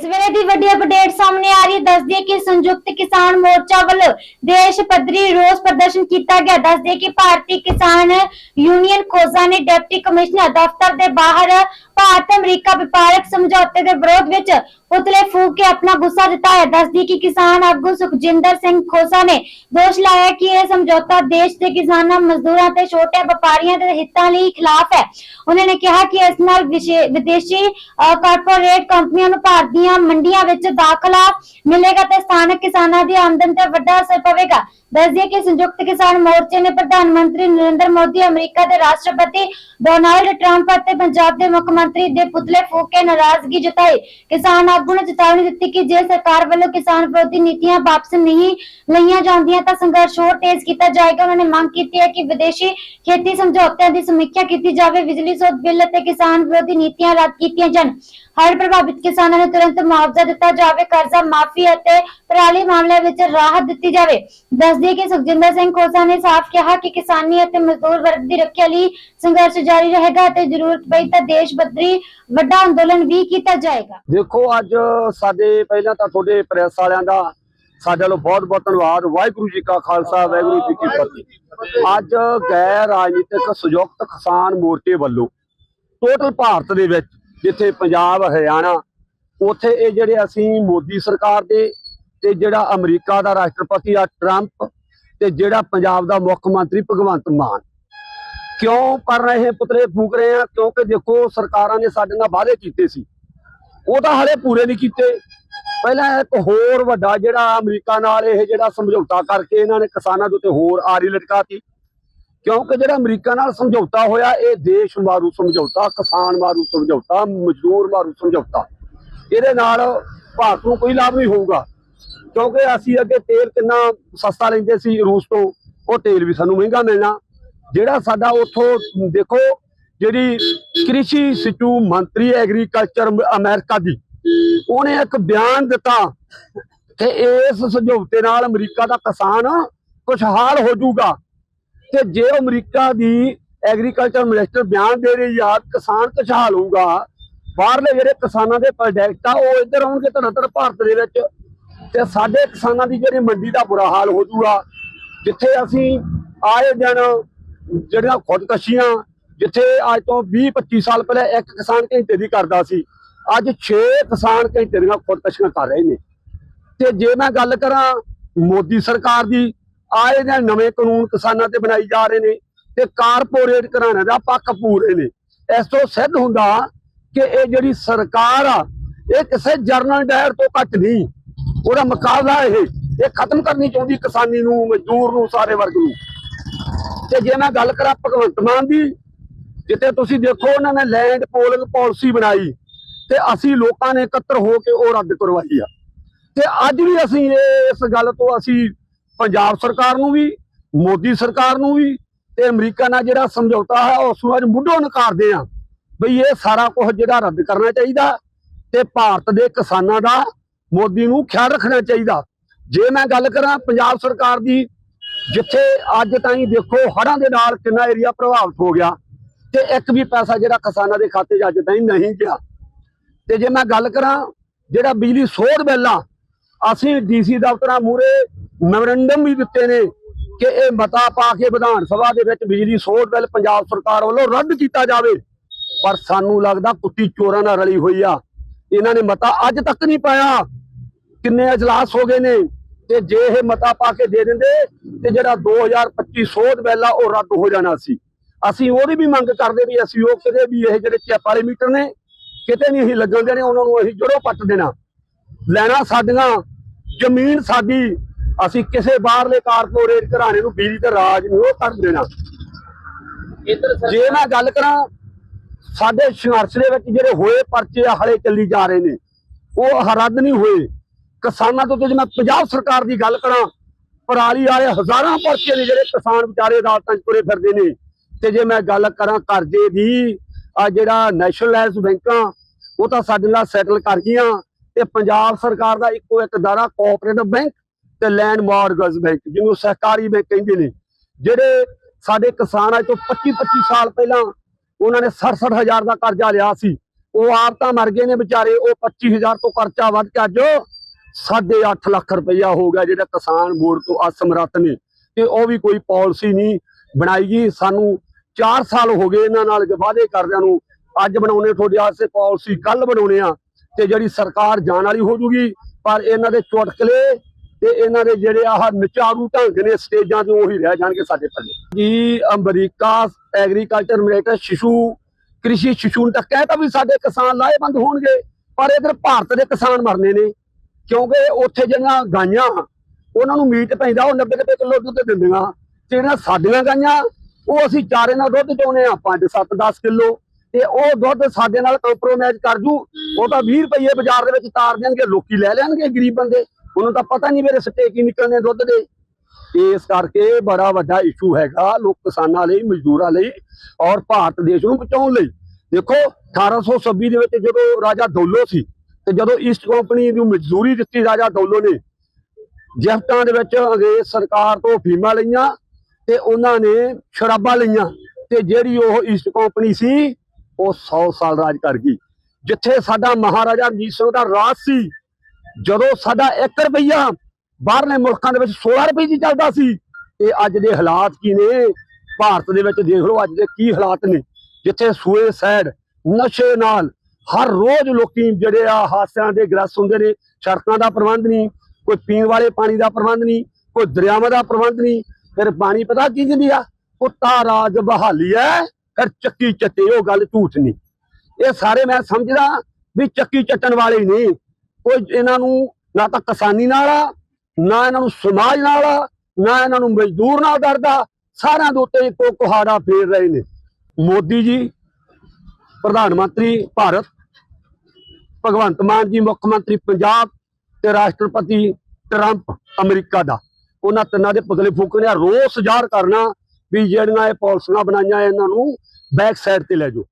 ਇਸ ਵੇਲੇ ਦੀ ਵੱਡੀ ਅਪਡੇਟ ਸਾਹਮਣੇ ਆ ਰਹੀ ਹੈ। ਦੱਸਦੀ ਹੈ ਕਿ ਸੰਯੁਕਤ ਕਿਸਾਨ ਮੋਰਚਾ ਵੱਲੋਂ ਦੇਸ਼ ਪੱਧਰੀ ਰੋਸ ਪ੍ਰਦਰਸ਼ਨ ਕੀਤਾ ਗਿਆ। ਦੱਸਦੀ ਹੈ ਕਿ ਭਾਰਤੀ ਕਿਸਾਨ ਯੂਨੀਅਨ ਖੋਸਾ ਨੇ ਡਿਪਟੀ ਕਮਿਸ਼ਨਰ ਦਫ਼ਤਰ ਦੇ ਬਾਹਰ ਭਾਰਤ ਅਮਰੀਕਾ ਵਪਾਰਕ ਸਮਝੌਤੇ ਦੇ ਵਿਰੋਧ ਵਿੱਚ ਪੁਤਲੇ ਫੂਕ ਕੇ ਆਪਣਾ ਗੁੱਸਾ ਜਤਾਇਆ। ਦੱਸਦੀ ਕਿ ਕਿਸਾਨ ਆਗੂ ਸੁਖਜਿੰਦਰ ਸਿੰਘ ਖੋਸਾ ਨੇ ਦੋਸ਼ ਲਾਇਆ ਕਿ ਇਹ ਸਮਝੌਤਾ ਦੇਸ਼ ਦੇ ਕਿਸਾਨਾਂ, ਮਜ਼ਦੂਰਾਂ ਤੇ ਛੋਟੇ ਵਪਾਰੀਆਂ ਦੇ ਹਿੱਤਾਂ ਲਈ ਖਿਲਾਫ ਹੈ। ਉਹਨਾਂ ਨੇ ਕਿਹਾ ਕਿ ਇਸ ਨਾਲ ਵਿਦੇਸ਼ੀ ਕਾਰਪੋਰੇਟ ਕੰਪਨੀਆਂ ਨੂੰ ਭਾਰਤ ਦੀਆਂ ਮੰਡੀਆਂ ਵਿੱਚ ਦਾਖਲਾ ਮਿਲੇਗਾ ਤੇ ਸਥਾਨਕ ਕਿਸਾਨਾਂ ਦੀ ਆਮਦਨ ਤੇ ਵੱਡਾ ਅਸਰ ਪਵੇਗਾ। ਦੱਸਦੀਏ ਕਿ ਸੰਯੁਕਤ ਕਿਸਾਨ ਮੋਰਚੇ ਨੇ ਪ੍ਰਧਾਨ ਮੰਤਰੀ ਨਰਿੰਦਰ ਮੋਦੀ, ਅਮਰੀਕਾ ਦੇ ਰਾਸ਼ਟਰਪਤੀ ਡੋਨਾਲਡ ਟਰੰਪ ਅਤੇ ਪੰਜਾਬ ਦੇ ਮੁੱਖ ਮੰਤਰੀ ਦੇ ਪੁਤਲੇ ਫੂਕ ਕੇ ਨਾਰਾਜ਼ਗੀ ਜਤਾਈ। ਕਿਸਾਨ ਆਗੂ ਨੇ ਚੇਤਾਵਨੀ ਦਿੱਤੀ ਕਿ ਜੇ ਸਰਕਾਰ ਵੱਲੋਂ ਕਿਸਾਨ ਵਿਰੋਧੀ ਨੀਤੀਆਂ ਵਾਪਸ ਨਹੀਂ ਲਈਆਂ ਜਾਂਦੀਆਂ ਤਾਂ ਸੰਘਰਸ਼ ਹੋਰ ਤੇਜ਼ ਕੀਤਾ ਜਾਏਗਾ। ਉਹਨਾਂ ਨੇ ਮੰਗ ਕੀਤੀ ਹੈ ਕਿ ਵਿਦੇਸ਼ੀ ਖੇਤੀ ਸਮਝੌਤਿਆਂ ਦੀ ਸਮੀਖਿਆ ਕੀਤੀ ਜਾਵੇ, ਬਿਜਲੀ, ਸੋਧ ਬਿੱਲ ਅਤੇ ਕਿਸਾਨ ਵਿਰੋਧੀ ਨੀਤੀਆਂ ਰੱਦ ਕੀਤੀਆਂ ਜਾਣ। ਹਰ ਪ੍ਰਭਾਵਿਤ ਕਿਸਾਨਾਂ ਨੂੰ ਤੁਰੰਤ ਮੁਆਵਜ਼ਾ ਦਿੱਤਾ ਜਾਵੇ। ਕਰਜ਼ਾ, ਮਾਫੀ ਅਤੇ ਪਰਾਲੀ ਮਾਮਲਿਆਂ ਵਿੱਚ ਰਾਹਤ ਦਿੱਤੀ ਜਾਵੇ। ਦੱਸਦੀ ਕਿ ਸੁਖਜਿੰਦਰ ਸਿੰਘ ਖੋਸਾ ਨੇ ਸਾਫ਼ ਕਿਹਾ ਕਿ ਕਿਸਾਨੀ ਅਤੇ ਮਜ਼ਦੂਰ ਵਰਗ ਦੀ ਰੱਖਿਆ ਲਈ ਸੰਘਰਸ਼ ਜਾਰੀ ਰਹੇਗਾ ਅਤੇ ਜ਼ਰੂਰਤ ਪਈ ਤਾਂ ਦੇਸ਼ ਪੱਧਰੀ ਵੱਡਾ ਅੰਦੋਲਨ ਵੀ ਕੀਤਾ ਜਾਏਗਾ। ਦੇਖੋ, ਅੱਜ ਸਾਡੇ ਪਹਿਲਾਂ ਤਾਂ ਤੁਹਾਡੇ ਪ੍ਰੈਸ ਵਾਲਿਆਂ ਦਾ ਸਾਡੇ ਵੱਲੋਂ ਬਹੁਤ ਬਹੁਤ ਧੰਨਵਾਦ। ਵਾਹਿਗੁਰੂ ਜੀ ਕਾ ਖਾਲਸਾ, ਵਾਹਿਗੁਰੂ ਜੀ ਕੀ ਫਤਿਹ। ਅੱਜ ਗੈਰ ਰਾਜਨੀਤਿਕ ਸੰਯੁਕਤ ਕਿਸਾਨ ਮੋਰਚੇ ਵੱਲੋਂ ਟੋਟਲ ਭਾਰਤ ਦੇ ਵਿੱਚ ਜਿੱਥੇ ਪੰਜਾਬ, ਹਰਿਆਣਾ, ਉਥੇ ਇਹ ਜਿਹੜੇ ਅਸੀਂ ਮੋਦੀ ਸਰਕਾਰ ਦੇ ਤੇ ਜਿਹੜਾ ਅਮਰੀਕਾ ਦਾ ਰਾਸ਼ਟਰਪਤੀ ਆ ਟਰੰਪ ਤੇ ਜਿਹੜਾ ਪੰਜਾਬ ਦਾ ਮੁੱਖ ਮੰਤਰੀ ਭਗਵੰਤ ਮਾਨ। ਕਿਉਂ ਕਰ ਰਹੇ ਪੁਤਲੇ ਫੂਕ ਰਹੇ ਆ? ਕਿਉਂਕਿ ਦੇਖੋ ਸਰਕਾਰਾਂ ਨੇ ਸਾਡੇ ਨਾਲ ਵਾਅਦੇ ਕੀਤੇ ਸੀ। ਉਹ ਤਾਂ ਹਲੇ ਪੂਰੇ ਨਹੀਂ ਕੀਤੇ। ਪਹਿਲਾਂ ਇੱਕ ਹੋਰ ਵੱਡਾ ਜਿਹੜਾ ਅਮਰੀਕਾ ਨਾਲ ਇਹ ਜਿਹੜਾ ਸਮਝੌਤਾ ਕਰਕੇ ਇਹਨਾਂ ਨੇ ਕਿਸਾਨਾਂ ਦੇ ਉੱਤੇ ਹੋਰ ਆਰੀ ਲਟਕਾਤੀ। ਕਿਉਂਕਿ ਜਿਹੜਾ ਅਮਰੀਕਾ ਨਾਲ ਸਮਝੌਤਾ ਹੋਇਆ, ਇਹ ਦੇਸ਼ ਮਾਰੂ ਸਮਝੌਤਾ, ਕਿਸਾਨ ਮਾਰੂ ਸਮਝੌਤਾ, ਮਜ਼ਦੂਰ ਮਾਰੂ ਸਮਝੌਤਾ। ਇਹਦੇ ਨਾਲ ਭਾਰਤ ਨੂੰ ਕੋਈ ਲਾਭ ਨਹੀਂ ਹੋਊਗਾ। ਕਿਉਂਕਿ ਅਸੀਂ ਅੱਗੇ ਤੇਲ ਕਿੰਨਾ ਸਸਤਾ ਲੈਂਦੇ ਸੀ ਰੂਸ ਤੋਂ, ਉਹ ਤੇਲ ਵੀ ਸਾਨੂੰ ਮਹਿੰਗਾ ਮਿਲਣਾ। ਜਿਹੜਾ ਸਾਡਾ ਉਥੋਂ ਦੇਖੋ, ਜਿਹੜੀ ਕ੍ਰਿਸ਼ੀ ਸਿਚੂ ਮੰਤਰੀ ਐਗਰੀਕਲਚਰ ਅਮਰੀਕਾ ਦੀ, ਉਹਨੇ ਇੱਕ ਬਿਆਨ ਦਿੱਤਾ ਕਿ ਇਸ ਸਮਝੌਤੇ ਨਾਲ ਅਮਰੀਕਾ ਦਾ ਕਿਸਾਨ ਖੁਸ਼ਹਾਲ ਹੋ ਜਾਊਗਾ। ਤੇ ਜੇ ਅਮਰੀਕਾ ਦੀ ਐਗਰੀਕਲਚਰ ਮਿਨਿਸਟਰ ਬਿਆਨ ਦੇ ਰਹੀ ਆ, ਕਿਸਾਨ ਖੁਸ਼ਹਾਲ ਹੋਊਗਾ, ਬਾਹਰਲੇ ਜਿਹੜੇ ਕਿਸਾਨਾਂ ਦੇ ਪ੍ਰੋਜੈਕਟ ਆ, ਉਹ ਇੱਧਰ ਆਉਣਗੇ ਧਰਤਰ ਭਾਰਤ ਦੇ ਵਿੱਚ। ਤੇ ਸਾਡੇ ਕਿਸਾਨਾਂ ਦੀ ਜਿਹੜੀ ਮੰਡੀ ਦਾ ਬੁਰਾ ਹਾਲ ਹੋ ਜਾਊਗਾ ਜਿੱਥੇ ਅਸੀਂ ਆਏ ਦਿਨ ਜਿਹੜੀਆਂ ਖੁਦਕਸ਼ੀਆਂ, ਜਿੱਥੇ ਅੱਜ ਤੋਂ 20 25 ਸਾਲ ਪਹਿਲਾਂ ਇੱਕ ਕਿਸਾਨ ਘੰਟੇ ਦੀ ਕਰਦਾ ਸੀ, ਅੱਜ 6 ਕਿਸਾਨ ਘੰਟੇ ਦੀਆਂ ਖੁਦਕਸ਼ੀਆਂ ਕਰ ਰਹੇ ਨੇ। ਤੇ ਜੇ ਮੈਂ ਗੱਲ ਕਰਾਂ ਮੋਦੀ ਸਰਕਾਰ ਦੀ, ਆਏ ਦਿਨ ਨਵੇਂ ਕਾਨੂੰਨ ਕਿਸਾਨਾਂ ਤੇ ਬਣਾਈ ਜਾ ਰਹੇ ਨੇ ਤੇ ਕਾਰਪੋਰੇਟ ਘਰਾਣਿਆਂ ਦਾ ਪੱਖ ਪੂਰੇ ਨੇ। ਇਸ ਤੋਂ ਸਿੱਧ ਹੁੰਦਾ ਕਿ ਇਹ ਜਿਹੜੀ ਸਰਕਾਰ ਆ, ਇਹ ਕਿਸੇ ਜਰਨਲ ਡਾਇਰ ਤੋਂ ਘੱਟ ਨਹੀਂ। ਉਹਦਾ ਮੁਕਾਬਲਾ ਇਹ ਇਹ ਖਤਮ ਕਰਨੀ ਚਾਹੁੰਦੀ ਕਿਸਾਨੀ ਨੂੰ, ਮਜ਼ਦੂਰ ਨੂੰ, ਸਾਰੇ ਵਰਗ ਨੂੰ। ਤੇ ਜੇ ਮੈਂ ਗੱਲ ਕਰਾਂ ਭਗਵੰਤ ਮਾਨ ਦੀ, ਜਿੱਥੇ ਤੁਸੀਂ ਦੇਖੋ ਉਹਨਾਂ ਨੇ ਲੈਂਡ ਪੋਲਿੰਗ ਪਾਲਿਸੀ ਬਣਾਈ, ਤੇ ਅਸੀਂ ਲੋਕਾਂ ਨੇ ਇਕੱਤਰ ਹੋ ਕੇ ਉਹ ਰੱਦ ਕਰਵਾਈ ਆ। ਤੇ ਅੱਜ ਵੀ ਅਸੀਂ ਇਸ ਗੱਲ ਤੋਂ ਅਸੀਂ ਪੰਜਾਬ ਸਰਕਾਰ ਨੂੰ ਵੀ, ਮੋਦੀ ਸਰਕਾਰ ਨੂੰ ਵੀ, ਤੇ ਅਮਰੀਕਾ ਨਾਲ ਜਿਹੜਾ ਸਮਝੌਤਾ ਹੈ, ਉਸ ਨੂੰ ਅੱਜ ਮੁੱਢੋਂ ਨਕਾਰਦੇ ਆ ਬਈ ਇਹ ਸਾਰਾ ਕੁਝ ਜਿਹੜਾ ਰੱਦ ਕਰਨਾ ਚਾਹੀਦਾ, ਤੇ ਭਾਰਤ ਦੇ ਕਿਸਾਨਾਂ ਦਾ ਮੋਦੀ ਨੂੰ ਖਿਆਲ ਰੱਖਣਾ ਚਾਹੀਦਾ। ਜੇ ਮੈਂ ਗੱਲ ਕਰਾਂ ਪੰਜਾਬ ਸਰਕਾਰ ਦੀ, ਜਿੱਥੇ ਅੱਜ ਤਾਈਂ ਦੇਖੋ ਹੜ੍ਹਾਂ ਦੇ ਨਾਲ ਕਿੰਨਾ ਏਰੀਆ ਪ੍ਰਭਾਵਿਤ ਹੋ ਗਿਆ ਤੇ ਇੱਕ ਵੀ ਪੈਸਾ ਜਿਹੜਾ ਕਿਸਾਨਾਂ ਦੇ ਖਾਤੇ 'ਚ ਅੱਜ ਤਾਈਂ ਨਹੀਂ ਗਿਆ। ਤੇ ਜੇ ਮੈਂ ਗੱਲ ਕਰਾਂ ਜਿਹੜਾ ਬਿਜਲੀ ਸੋਧ ਬਿੱਲ ਆ, ਅਸੀਂ ਡੀਸੀ ਦਫ਼ਤਰਾਂ ਮੂਰੇ ਮੈਮੋਰੰਡਮ ਵੀ ਦਿੱਤੇ ਨੇ ਕਿ ਇਹ ਮਤਾ ਪਾ ਕੇ ਵਿਧਾਨ ਸਭਾ ਦੇ ਵਿੱਚ ਬਿਜਲੀ ਸੋਧ ਬਿੱਲ ਪੰਜਾਬ ਸਰਕਾਰ ਵੱਲੋਂ ਰੱਦ ਕੀਤਾ ਜਾਵੇ। ਪਰ ਸਾਨੂੰ ਲੱਗਦਾ ਕੁੱਤੀ ਚੋਰਾਂ ਨਾਲ ਰਲੀ ਹੋਈ ਆ। ਇਹਨਾਂ ਨੇ ਮਤਾ ਅੱਜ ਤੱਕ ਨਹੀਂ ਪਾਇਆ। ਕਿੰਨੇ ਅਜਲਾਸ ਹੋ ਗਏ ਨੇ ਤੇ ਜੇ ਇਹ ਮਤਾ ਪਾ ਕੇ ਦੇ ਦਿੰਦੇ ਤੇ ਜਿਹੜਾ 2025 ਸੋਧ ਬਿੱਲ ਉਹ ਰੱਦ ਹੋ ਜਾਣਾ ਸੀ। ਅਸੀਂ ਉਹਦੀ ਵੀ ਮੰਗ ਕਰਦੇ ਵੀ ਅਸੀਂ ਉਹ ਕਿਤੇ ਵੀ ਇਹ ਜਿਹੜੇ ਚੈਪ ਵਾਲੇ ਮੀਟਰ ਨੇ ਕਿਤੇ ਨਹੀਂ ਅਸੀਂ ਲੱਗਣ ਦੇਣੇ ਉਹਨਾਂ ਨੂੰ ਅਸੀਂ ਜੜੋਂ ਪੱਟ ਦੇਣਾ। ਲੈਣਾ ਸਾਡੀਆਂ ਜ਼ਮੀਨ ਸਾਡੀ ਅਸੀਂ ਕਿਸੇ ਬਾਹਰਲੇ ਕਾਰਪੋਰੇਟ ਘਰਾਣੇ ਨੂੰ ਬਿਜਲੀ ਤੇ ਰਾਜ ਨਹੀਂ ਉਹ ਕਰ ਦੇਣਾ। ਜੇ ਮੈਂ ਗੱਲ ਕਰਾਂ ਸਾਡੇ ਸੰਘਰਸ਼ ਦੇ ਵਿੱਚ ਜਿਹੜੇ ਹੋਏ ਪਰਚੇ ਆ ਹਲੇ ਚੱਲੀ ਜਾ ਰਹੇ ਨੇ ਉਹ ਰੱਦ ਨਹੀਂ ਹੋਏ। ਕਿਸਾਨਾਂ ਤੋਂ ਜੇ ਮੈਂ ਪੰਜਾਬ ਸਰਕਾਰ ਦੀ ਗੱਲ ਕਰਾਂ, ਪਰਾਲੀ ਵਾਲੇ ਹਜ਼ਾਰਾਂ ਪਰਚੇ ਨੇ ਜਿਹੜੇ ਕਿਸਾਨ ਵਿਚਾਰੇ ਅਦਾਲਤਾਂ 'ਚ ਤੁਰੇ ਫਿਰਦੇ ਨੇ। ਤੇ ਜੇ ਮੈਂ ਗੱਲ ਕਰਾਂ ਕਰਜ਼ੇ ਦੀ ਆ ਜਿਹੜਾ ਨੈਸ਼ਨਲਾਈਜ਼ ਬੈਂਕਾਂ ਉਹ ਤਾਂ ਸਾਡੇ ਨਾਲ ਸੈਟਲ ਕਰ ਗਈਆਂ। ਤੇ ਪੰਜਾਬ ਸਰਕਾਰ ਦਾ ਇੱਕੋ ਇੱਕ ਦਾਰਾ ਕੋਆਪਰੇਟਿਵ ਬੈਂਕ ਤੇ ਲੈਂਡ ਮਾਰਗੇਜ ਬੈਂਕ ਜਿਹਨੂੰ ਸਹਿਕਾਰੀ ਬੈਂਕ ਕਹਿੰਦੇ ਨੇ। ਜਿਹੜੇ ਸਾਡੇ ਕਿਸਾਨ ਅੱਜ ਤੋਂ 25 25 ਸਾਲ ਪਹਿਲਾਂ ਉਹਨਾਂ ਨੇ 67000 ਦਾ ਕਰਜ਼ਾ ਲਿਆ ਸੀ। ਉਹ ਆਪ ਤਾਂ ਮਰ ਗਏ ਨੇ ਵਿਚਾਰੇ, ਉਹ 25000 ਤੋਂ ਖਰਚਾ ਵੱਧ ਕੇ ਅੱਜ 8.5 ਲੱਖ ਰੁਪਈਆ ਹੋ ਗਿਆ ਜਿਹੜਾ ਕਿਸਾਨ ਬੋਰਡ ਤੋਂ ਅਸਮਰੱਥ ਨੇ। ਤੇ ਉਹ ਵੀ ਕੋਈ ਪਾਲਿਸੀ ਨਹੀਂ ਬਣਾਈ ਗਈ। ਸਾਨੂੰ 4 ਸਾਲ ਹੋ ਗਏ ਇਹਨਾਂ ਨਾਲ ਵਾਅਦੇ ਕਰਦਿਆਂ ਨੂੰ। ਅੱਜ ਬਣਾਉਣੇ ਤੁਹਾਡੇ ਵਾਸਤੇ ਪਾਲਿਸੀ ਕੱਲ ਬਣਾਉਣੇ ਆ। ਤੇ ਜਿਹੜੀ ਸਰਕਾਰ ਜਾਣ ਵਾਲੀ ਹੋ ਜੂਗੀ, ਪਰ ਇਹਨਾਂ ਦੇ ਚੁਟਕਲੇ ਤੇ ਇਹਨਾਂ ਦੇ ਜਿਹੜੇ ਆਹ ਨਚਾਰੂ ਢੰਗ ਨੇ ਸਟੇਜਾਂ ਤੇ ਉਹੀ ਰਹਿ ਜਾਣਗੇ ਸਾਡੇ ਪੱਲੇ। ਜੀ, ਅਮਰੀਕਾ ਐਗਰੀਕਲਚਰ ਮਿਨਿਸਟਰ ਸ਼ਿਸ਼ੂ, ਕ੍ਰਿਸ਼ੀ ਸ਼ਿਸ਼ੂ ਨੇ ਤਾਂ ਕਹਿਤਾ ਵੀ ਸਾਡੇ ਕਿਸਾਨ ਲਾਹੇਵੰਦ ਹੋਣਗੇ, ਪਰ ਇਧਰ ਭਾਰਤ ਦੇ ਕਿਸਾਨ ਮਰਨੇ ਨੇ। ਕਿਉਂਕਿ ਉੱਥੇ ਜਿਹੜੀਆਂ ਗਾਈਆਂ, ਉਹਨਾਂ ਨੂੰ ਮੀਟ ਪੈਂਦਾ, ਉਹ 90 ਰੁਪਏ ਕਿਲੋ ਦੁੱਧ ਦਿੰਦੀਆਂ। ਤੇ ਜਿਹੜੀਆਂ ਸਾਡੀਆਂ ਗਾਈਆਂ, ਉਹ ਅਸੀਂ ਚਾਰੇ ਨਾਲ ਦੁੱਧ ਚੋਣੇ ਆ 5 7 10 ਕਿਲੋ। ਤੇ ਉਹ ਦੁੱਧ ਸਾਡੇ ਨਾਲ ਕੰਪਰੋਮਾਈਜ਼ ਕਰ ਜੂ। ਉਹ ਤਾਂ 20 ਰੁਪਏ ਬਾਜ਼ਾਰ ਦੇ ਵਿੱਚ ਤਾਰ ਦੇਣਗੇ, ਲੋਕੀ ਲੈ ਲੈਣਗੇ ਗਰੀਬ ਬੰਦੇ। ਉਹਨੂੰ ਤਾਂ ਪਤਾ ਨਹੀਂ ਮੇਰੇ ਸੱਟੇ ਕੀ ਨਿਕਲਣੇ ਦੁੱਧ ਦੇ। ਇਸ ਕਰਕੇ ਬੜਾ ਵੱਡਾ ਇਸ਼ੂ ਹੈਗਾ ਲੋਕ ਕਿਸਾਨਾਂ ਲਈ, ਮਜ਼ਦੂਰਾਂ ਲਈ ਔਰ ਭਾਰਤ ਦੇਸ਼ ਨੂੰ ਬਚਾਉਣ ਲਈ। ਦੇਖੋ 1826 ਦੇ ਵਿੱਚ ਜਦੋਂ ਰਾਜਾ ਦੌਲੋ ਸੀ ਤੇ ਜਦੋਂ ਈਸਟ ਕੰਪਨੀ ਨੂੰ ਮਜ਼ਦੂਰੀ ਦਿੱਤੀ ਰਾਜਾ ਦੌਲੋ ਨੇ ਜਫਤਾਂ ਦੇ ਵਿੱਚ ਅੰਗਰੇਜ਼ ਸਰਕਾਰ ਤੋਂ ਫੀਮਾਂ ਲਈਆਂ ਤੇ ਉਹਨਾਂ ਨੇ ਸ਼ਰਾਬਾਂ ਲਈਆਂ ਤੇ ਜਿਹੜੀ ਉਹ ਈਸਟ ਕੰਪਨੀ ਸੀ, ਉਹ 100 ਸਾਲ ਰਾਜ ਕਰ ਗਈ। ਜਿੱਥੇ ਸਾਡਾ ਮਹਾਰਾਜਾ ਰਣਜੀਤ ਸਿੰਘ ਦਾ ਰਾਜ ਸੀ, ਜਦੋਂ ਸਾਡਾ 1 ਰੁਪਈਆ ਬਾਹਰਲੇ ਮੁਲਕਾਂ ਦੇ ਵਿੱਚ 16 ਰੁਪਏ ਦੀ ਚੱਲਦਾ ਸੀ ਤੇ ਅੱਜ ਦੇ ਹਾਲਾਤ ਕੀ ਨੇ? ਭਾਰਤ ਦੇ ਵਿੱਚ ਦੇਖ ਲਓ ਅੱਜ ਦੇ ਕੀ ਹਾਲਾਤ ਨੇ। ਜਿੱਥੇ ਸੂਏ ਸੈਡ ਨਸ਼ੇ ਨਾਲ ਹਰ ਰੋਜ਼ ਲੋਕੀ ਜਿਹੜੇ ਆ ਹਾਸਿਆਂ ਦੇ ਗ੍ਰਸਤ ਹੁੰਦੇ ਨੇ, ਸੜਕਾਂ ਦਾ ਪ੍ਰਬੰਧ ਨਹੀਂ, ਕੋਈ ਪੀਣ ਵਾਲੇ ਪਾਣੀ ਦਾ ਪ੍ਰਬੰਧ ਨਹੀਂ, ਕੋਈ ਦਰਿਆਵਾਂ ਦਾ ਪ੍ਰਬੰਧ ਨਹੀਂ, ਫਿਰ ਪਾਣੀ ਪਤਾ ਕੀ ਜਿੰਦੀ ਆ? ਕੁੱਤਾ ਰਾਜ ਬਹਾਲੀ ਹੈ ਫਿਰ ਚੱਕੀ ਚੱਟੇ, ਉਹ ਗੱਲ ਝੂਠ ਨਹੀਂ। ਇਹ ਸਾਰੇ ਮੈਂ ਸਮਝਦਾ ਵੀ ਚੱਕੀ ਚੱਟਣ ਵਾਲੇ ਨਹੀਂ ਕੋਈ ਇਹਨਾਂ ਨੂੰ ਨਾ ਤਾਂ ਕਿਸਾਨੀ ਨਾਲ ਆ, ਨਾ ਇਹਨਾਂ ਨੂੰ ਸਮਾਜ ਨਾਲ ਆ, ਨਾ ਇਹਨਾਂ ਨੂੰ ਮਜ਼ਦੂਰ ਨਾਲ ਡਰਦਾ, ਸਾਰਿਆਂ ਦੇ ਉੱਤੇ ਇੱਕੋ ਕੁਹਾੜਾ ਫੇਰ ਰਹੇ ਨੇ। ਮੋਦੀ ਜੀ, ਪ੍ਰਧਾਨ ਮੰਤਰੀ, ਭਾਰਤ ਭਗਵੰਤ ਮਾਨ ਜੀ, ਮੁੱਖ ਮੰਤਰੀ ਪੰਜਾਬ ਤੇ ਰਾਸ਼ਟਰਪਤੀ ਟਰੰਪ ਅਮਰੀਕਾ ਦਾ। ਉਹਨਾਂ ਤਿੰਨਾਂ ਦੇ ਪੁਤਲੇ ਫੂਕਣੇ ਆ। ਰੋਸ ਜ਼ਾਹਰ ਕਰਨਾ ਵੀ ਜਿਹੜੀਆਂ ਇਹ ਪਾਲਿਸੀਆਂ ਬਣਾਈਆਂ, ਇਹਨਾਂ ਨੂੰ ਬੈਕ ਸਾਈਡ ਤੇ ਲੈ ਜਾਓ।